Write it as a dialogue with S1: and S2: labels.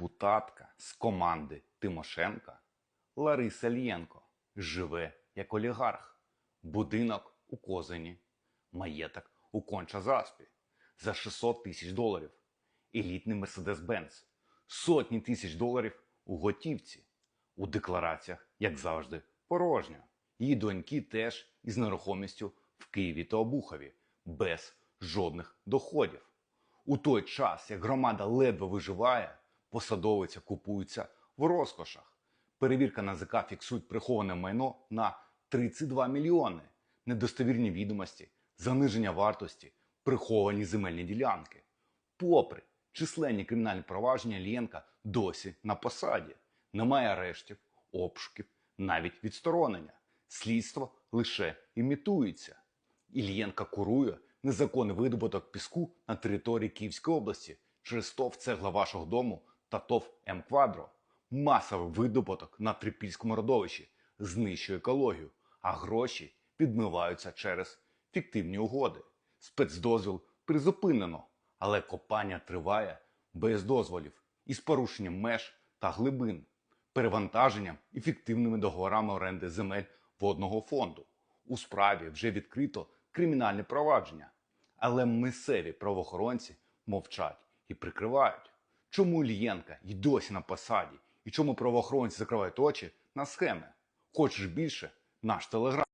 S1: Депутатка з команди Тимошенка Лариса Лєнко живе як олігарх. Будинок у Козині, маєток у Конча-Заспі за 600 тисяч доларів, елітний Мерседес-Бенц, сотні тисяч доларів у готівці. У деклараціях, як завжди, порожньо. Її доньки теж із нерухомістю в Києві та Обухові, без жодних доходів. У той час, як громада ледве виживає, посадовиця купується в розкошах. Перевірка НАЗК фіксує приховане майно на 32 мільйони, недостовірні відомості, заниження вартості, приховані земельні ділянки. Попри численні кримінальні провадження, Лєнка досі на посаді. Немає арештів, обшуків, навіть відсторонення. Слідство лише імітується. Ільєнка курує незаконний видобуток піску на території Київської області через ТОВ цегла вашого дому та ТОВ М Квадро. Масовий видобуток на Трипільському родовищі знищує екологію, а гроші підмиваються через фіктивні угоди. Спецдозвіл призупинено, але копання триває без дозволів із порушенням меж та глибин, перевантаженням і фіктивними договорами оренди земель водного фонду. У справі вже відкрито кримінальне провадження, але місцеві правоохоронці мовчать і прикривають. Чому Лієнка й досі на посаді, і чому правоохоронці закривають очі на схеми? Хочеш більше? Наш телеграм.